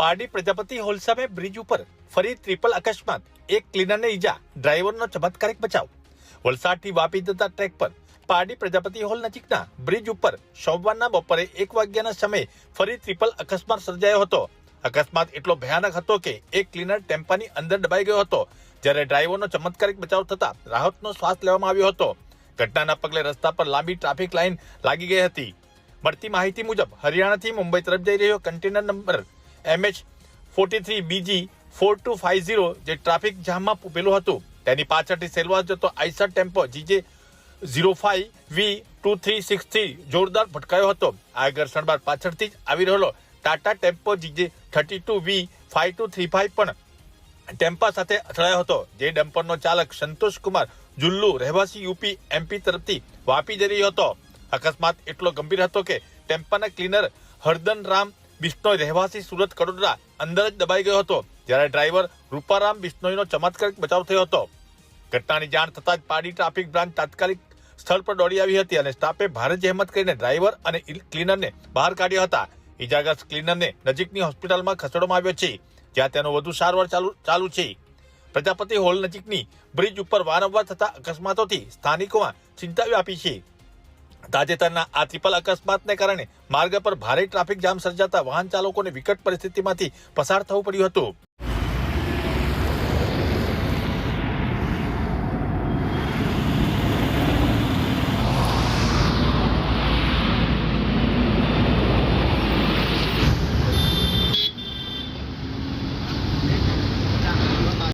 Pardi Prajapati hall સામે bridge ઉપર ફરી ટ્રિપલ અકસ્માત. એક ક્લીનરને ઈજા. ડ્રાઈવરનો ચમત્કારિક બચાવ. વલસાડથી વાપી જતા ટ્રેક પર પારડી પ્રજાપતિ હોલ નજીકના બ્રિજ ઉપર સોમવારના બપોરે એક વાગ્યાના સમયે ફરી ટ્રિપલ અકસ્માત સર્જાયો હતો. અકસ્માત એટલો ભયાનક હતો કે એક ક્લીનર ટેમ્પાની અંદર દબાઈ ગયો હતો. જ્યારે ડ્રાઈવરનો ચમત્કારિક બચાવ થતા રાહતનો શ્વાસ લેવામાં આવ્યો હતો. ઘટનાના પગલે રસ્તા પર લાંબી ટ્રાફિક લાઇન લાગી ગઈ હતી. મળતી માહિતી મુજબ, હરિયાણાથી મુંબઈ તરફ જઈ રહ્યો container number MH forty three BG four two five zero જે ટ્રાફિક જામમાં પેલું હતું. તેની પાછળથી સેલવા જતો Eicher tempo GJ zero five V two three six three જોરદાર ભટકાયો હતો. આ ઘર્ષણ બાદ પાછળથી જ આવી રહેલો Tata tempo GJ thirty two V five two three five પણ ટેમ્પા સાથે અથડાયો હતો. જે ડમ્પરનો ચાલક સંતોષ કુમાર જુલ્લુ, રહેવાસી યુપી, એમપી તરફથી વાપી જઈ રહ્યો હતો. અકસ્માત એટલો ગંભીર હતો કે ટેમ્પાના ક્લીનર હરદન રામ બિશ્નોઈ રહેવાસી સુરત કડોદરા અંદર જ દબાઈ ગયો હતો, જ્યારે ડ્રાઈવર રૂપારામ બિશ્નોઈનો ચમત્કારિક બચાવ થયો હતો. ઘટનાની જાણ થતાં જ પાડી ટ્રાફિક બ્રાન્ચ તાત્કાલિક સ્થળ પર દોડી આવી હતી અને સ્ટાફે ભારે જહેમત કરીને ડ્રાઈવર અને ક્લીનરને બહાર કાઢ્યા હતા. ઇજાગ્રસ્ત ક્લીનરને નજીકની હોસ્પિટલમાં ખસેડવામાં આવ્યો છે, જ્યાં તેનો વધુ સારવાર ચાલુ ચાલુ છે. પ્રજાપતિ હોલ નજીકની બ્રિજ ઉપર વારંવાર થતા અકસ્માતોથી સ્થાનિકોમાં ચિંતા વ્યાપી છે. તાજેતરના આ ટ્રિપલ અકસ્માતને કારણે માર્ગ પર ભારે ટ્રાફિક જામ સર્જાતા વાહન ચાલકોને વિકટ પરિસ્થિતિમાંથી પસાર થવું પડ્યું હતું.